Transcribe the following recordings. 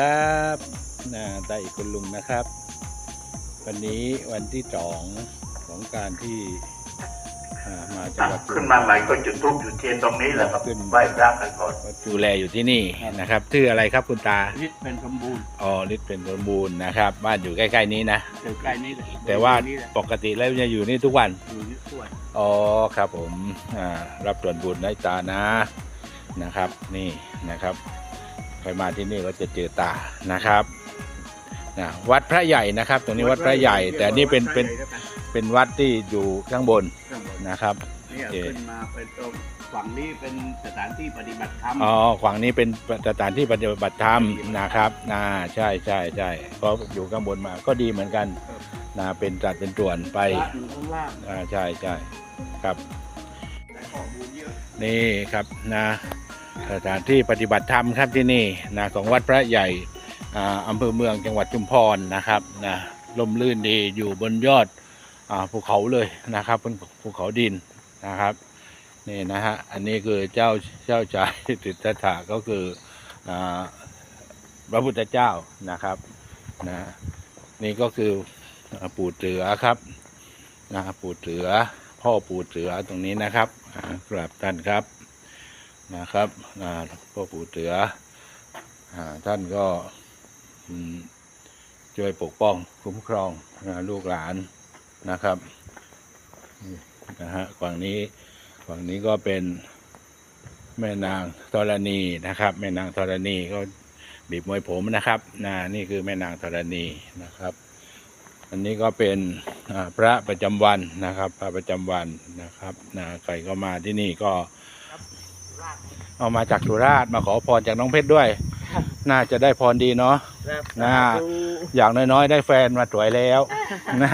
ครับนาตาอีกคุณลุงนะครับ วันนี้วันที่สองของการที่อ่ามาจังหวัดขึ้นมาใหม่ก็จุดทูบจุดเทียนตรงนี้แหละครับขึ้นไหว้พระกันก่อนดูแลอยู่ที่นี่นะครับชื่ออะไรครับคุณตาฤทธิ์เป็นสมบูรณ์อ๋อฤทธิ์เป็นสมบูรณ์นะครับบ้านอยู่ใกล้ๆนี้นะเดี๋ยวใกล้นี้แหละแต่ว่านี่แหละปกติแล้วจะอยู่นี่ทุกวัน อยู่ที่ส่วนอ๋อครับผมอ่ารับส่วนบุญนะตานะนะครับ นี่นะครับ ใครมาที่นี่ก็จะเจอตานะครับนะวัดพระใหญ่นะครับ ตรงนี้วัดพระใหญ่ แต่นี่เป็นเป็นเป็นวัดที่อยู่ข้างบนข้างบนนะครับเนี่ยโอเคขึ้นมาเป็นตรงฝั่งนี้เป็นสถานที่ปฏิบัติธรรมอ๋อขวางนี้เป็นสถานที่ปฏิบัติธรรมนะครับนะใช่ใช่ใช่ก็อยู่ข้างบนมาก็ดีเหมือนกันนะเป็นจัดเป็นส่วนไปพระอยู่ข้างล่างอ่าใช่ใช่ครับแต่ข้อมูลเยอะนี่ครับนะ สถานที่ปฏิบัติธรรมครับที่นี่นะของวัดพระใหญ่อ่าอำเภอเมืองจังหวัดชุมพรนะครับนะลมลื่นดีอยู่บนยอดภูเขาเลยนะครับบนภูเขาดินนะครับนี่นะฮะอันนี้คือเจ้าเจ้าชายติตถะก็คืออพระพุทธเจ้านะครับนะนี่ก็คือปู่เสือครับนะปู่เสือพ่อปู่เสือตรงนี้นะครับกราบท่านครับ นะครับพ่อปู่เสืออ่าท่านก็ช่วยปกป้องคุ้มครองลูกหลานนะครับนะฮะฝั่งนี้ฝั่งนี้ก็เป็นแม่นางธรณีนะครับ แม่นางธรณีก็บีบมวยผมนะครับนะนี่คือแม่นางธรณีนะครับ อันนี้ก็เป็นพระประจำวันนะครับ พระประจำวันนะครับนะใครก็มาที่นี่ก็ เอามาจากสุราษฎร์มาขอพรจากน้องเพชรด้วย น่าจะได้พรดีเนาะน่าอย่างน้อยๆ ได้แฟนมาสวยแล้วนะ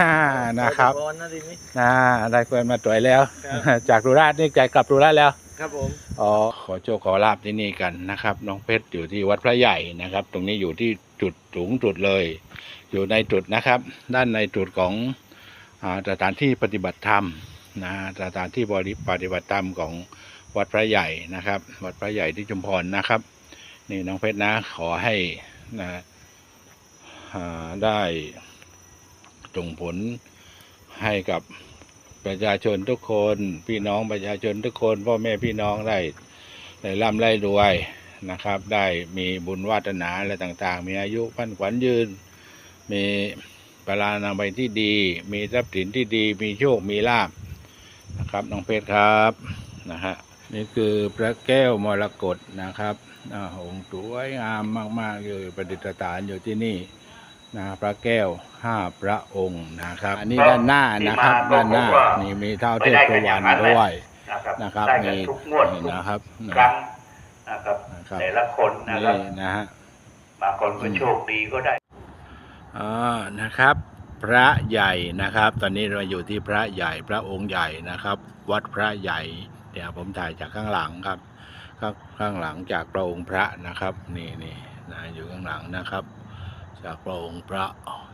นะครับพรนะทีนี้นะได้แฟนมาสวยแล้วครับจากสุราษฎร์นี่ใจกลับสุราษฎร์แล้วครับผมอ๋อขอโชคขอลาบที่นี่กันนะครับ น้องเพชรอยู่ที่วัดพระใหญ่นะครับ ตรงนี้อยู่ที่จุดสูงจุดเลย อยู่ในจุดนะครับ ด้านในจุดของอาสถานที่ปฏิบัติธรรมนะสถานที่บริปฏิบัติธรรมของ วัดพระใหญ่นะครับ วัดพระใหญ่ที่ชุมพรนะครับ นี่น้องเพชรนะขอให้นะได้ส่งผลให้กับประชาชนทุกคนพี่น้องประชาชนทุกคนพ่อแม่พี่น้องได้ได้ร่ำได้รวยนะครับ ได้มีบุญวาสนาอะไรต่างๆ มีอายุพันขวัญยืน มีปรานามัยที่ดี มีทรัพย์สินที่ดี มีโชค มีลาบนะครับน้องเพชรครับนะฮะ นี่คือพระแก้วมรกตนะครับอ่าองค์สวยงามมากๆเลยประดิษฐานอยู่ที่นี่นะพระแก้วห้าพระองค์นะครับ อันนี้ด้านหน้านะครับด้านหน้านี่มีเท้าเทพสุวรรณด้วยนะครับนะครับได้กัมีนทุกงวดนี่ทุกนะครับครั้งนะครับนะครับแต่ละคนนะครับนี่นะฮะบางคนก็โชคดีก็ได้อ่านะครับ พระใหญ่นะครับ ตอนนี้เราอยู่ที่พระใหญ่พระองค์ใหญ่นะครับ วัดพระใหญ่ เดี๋ยวผมถ่ายจากข้างหลังครับ ข้างข้างหลังจากพระองค์พระนะครับ นี่นี่นะอยู่ข้างหลังนะครับ จากพระองค์พระ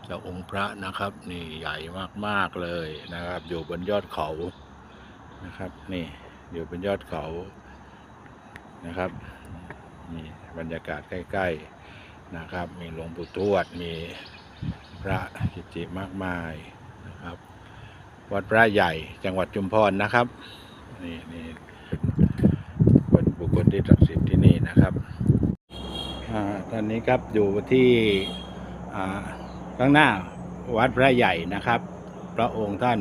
จากองค์พระนะครับ นี่ใหญ่มากๆเลยนะครับ อยู่บนยอดเขานะครับ นี่อยู่บนยอดเขานะครับนี่บรรยากาศใกล้ ๆนะครับ มีหลวงปู่ทวดมีพระกิจิมากมายนะครับ วัดพระใหญ่จังหวัดจุมพรนะครับ นี่นี่เป็นบุคคลที่ศักดิ์สิทธิ์ที่นี่นะครับอตอนนี้ครับอยู่ที่ข้างหน้าวัดพระใหญ่นะครับ พระองค์ท่าน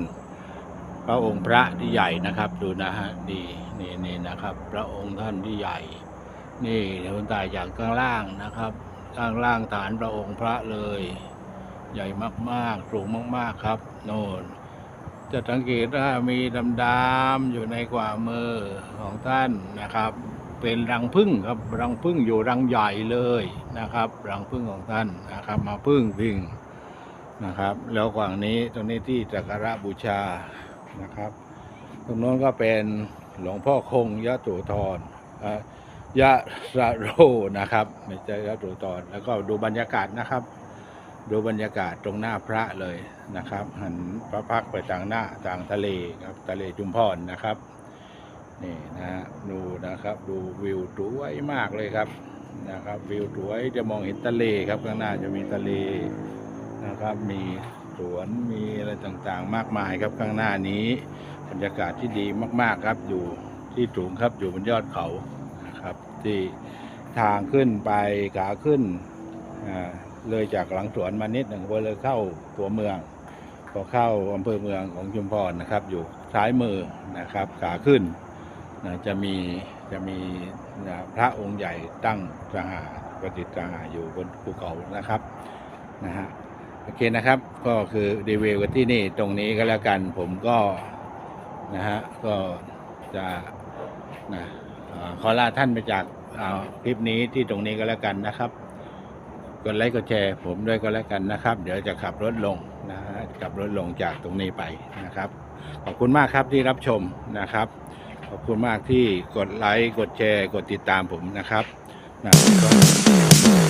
พระองค์พระที่ใหญ่นะครับ ดูนะฮะดีนี่นี่นะครับ พระองค์ท่านที่ใหญ่ นี่เดี๋ยวผมถ่ายจากข้างล่างนะครับข้างล่างฐานพระองค์พระเลย ใหญ่มากๆสูงมาก ๆครับ โน่น จะสังเกตว่ามีดำๆอยู่ในขวามือของท่านนะครับ เป็นรังพึ่งครับรังพึ่งอยู่รังใหญ่เลยนะครับ รังพึ่งของท่านนะครับ มาพึ่งพิงนะครับ แล้วฝั่งนี้ตรงนี้ที่จักระบูชานะครับ ตรงโน้นก็เป็นหลวงพ่อคงยะโสธรเอ่อยะสะโรนะครับไม่ใช่ยะโสธรแล้วก็ดูบรรยากาศนะครับ ดูบรรยากาศตรงหน้าพระเลยนะครับ หันพระพักไปทางหน้าทางทะเลครับทะเลจุมพรนะครับนี่นะฮะดูนะครับ ดูวิวสวยมากเลยครับนะครับ วิวสวยจะมองเห็นทะเลครับข้างหน้าจะมีทะเลนะครับ มีสวนมีอะไรต่างๆ มากมายครับข้างหน้านี้บรรยากาศที่ดีมากๆครับอยู่ที่สูงครับอยู่บนยอดเขานะครับ ที่ทางขึ้นไปขาขึ้นอ่า เลยจากหลังสวนมานิดหนึ่งพอเลยเข้าตัวเมืองพอเข้าอำเภอเมืองของชุมพรนะครับ อยู่ซ้ายมือนะครับขาขึ้นนะจะมีจะมีนะพระองค์ใหญ่ตั้งสง่าประดิษฐ์สง่าอยู่บนภูเขานะครับนะฮะโอเคนะครับก็คือรีวิวกันที่นี่ตรงนี้ก็แล้วกันผมก็นะฮะก็จะนะขอลาท่านไปจากอ่าคลิปนี้ที่ตรงนี้ก็แล้วกันนะครับ กดไลค์กดแชร์ผมด้วยก็แล้วกันนะครับ เดี๋ยวจะขับรถลงนะฮะขับรถลงจากตรงนี้ไปนะครับ ขอบคุณมากครับที่รับชมนะครับ ขอบคุณมากที่กดไลค์กดแชร์ กดติดตามผมนะครับนะครับ